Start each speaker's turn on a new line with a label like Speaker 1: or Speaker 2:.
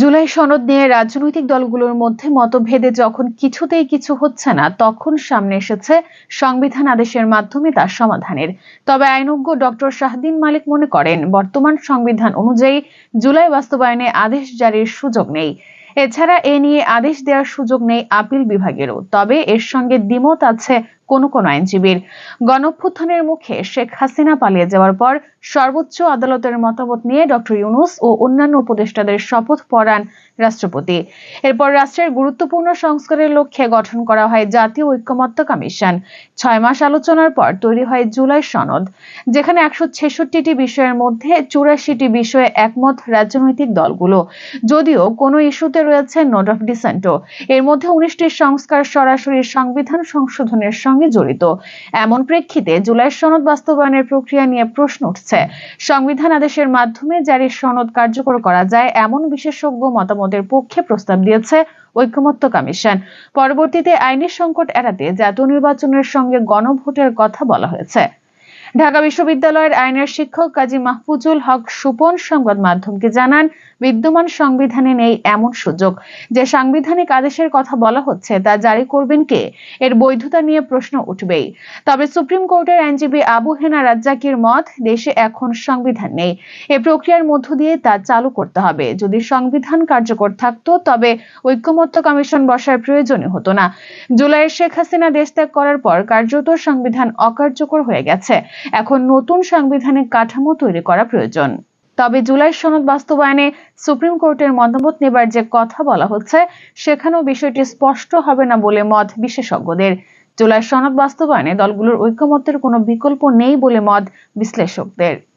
Speaker 1: জুলাই সনদ নিয়ে রাজনৈতিক দলগুলোর মধ্যে মতভেদে যখন কিছুতেই কিছু হচ্ছে না, তখন সামনে এসেছে সংবিধান আদেশের মাধ্যমে তার সমাধানের। তবে আইনজ্ঞ ডক্টর শাহদিন মালিক মনে করেন, বর্তমান সংবিধান অনুযায়ী জুলাই বাস্তবায়নে আদেশ জারির সুযোগ নেই। এছাড়া এ নিয়ে আদেশ দেওয়ার সুযোগ নেই আপিল বিভাগেরও। তবে এর সঙ্গে দ্বিমত আছে কোনো কোনো আইনজীবীর গণঅভ্যুত্থানের মুখে শেখ হাসিনা পালিয়ে যাওয়ার পর সর্বোচ্চ আদালতের মতামত নিয়ে ডক্টর ইউনুস ও অন্যান্য উপদেষ্টাদের শপথ পড়ান রাষ্ট্রপতি। এরপর রাষ্ট্রের গুরুত্বপূর্ণ সংস্কারের লক্ষ্যে গঠন করা হয় জাতীয় ঐক্যমত্য কমিশন। ছয় মাস আলোচনার পর তৈরি হয় জুলাই সনদ, যেখানে একশো ছেষট্টিটি বিষয়ের মধ্যে চুরাশিটি বিষয়ে একমত রাজনৈতিক দলগুলো। যদিও কোনো ইস্যুতে রয়েছে নোট অফ ডিসেন্টও। এর মধ্যে উনিশটি সংস্কার সরাসরি সংবিধান সংশোধনের সঙ্গে জড়িত। এমন প্রেক্ষিতে জুলাই সনদ বাস্তবায়নের প্রক্রিয়া নিয়ে প্রশ্ন উঠছে। সংবিধান আদেশের মাধ্যমে জারি সনদ কার্যকর করা যায় এমন বিশেষজ্ঞ মতামতের পক্ষে প্রস্তাব দিয়েছে ঐক্যমত্য কমিশন। পরবর্তীতে আইনি সংকট এড়াতে জাতীয় নির্বাচনের সঙ্গে গণভোটের কথা বলা হয়েছে। ঢাকা বিশ্ববিদ্যালয়ের আইনের শিক্ষক কাজী মাহফুজুল হক সুপন সংবাদ মাধ্যমকে জানান, বিদ্যমান সংবিধানে নেই এমন সুযোগ। যে সাংবিধানিক আদেশের কথা বলা হচ্ছে, তা জারি করবেন কে? এর বৈধতা নিয়ে প্রশ্ন উঠবেই। তবে সুপ্রিম কোর্টের আইনজীবী আবু হেনা রাজ্জাকির মত, দেশে এখন সংবিধান নেই। এ প্রক্রিয়ার মধ্য দিয়ে তা চালু করতে হবে। যদি সংবিধান কার্যকর থাকতো, তবে ঐক্যমত্য কমিশন বসার প্রয়োজনই হতো না। জুলাইয়ের শেখ হাসিনা দেশ ত্যাগ করার পর কার্যত সংবিধান অকার্যকর হয়ে গেছে। এখন নতুন সাংবিধানিক কাঠামো তৈরি করা প্রয়োজন। তবে জুলাই সনদ বাস্তবায়নে সুপ্রিম কোর্টের মতামত নেবার যে কথা বলা হচ্ছে, সেখানেও বিষয়টি স্পষ্ট হবে না বলে মত বিশেষজ্ঞদের। জুলাই সনদ বাস্তবায়নে দলগুলোর ঐক্যমত্যের কোনো বিকল্প নেই বলে মত বিশ্লেষকদের।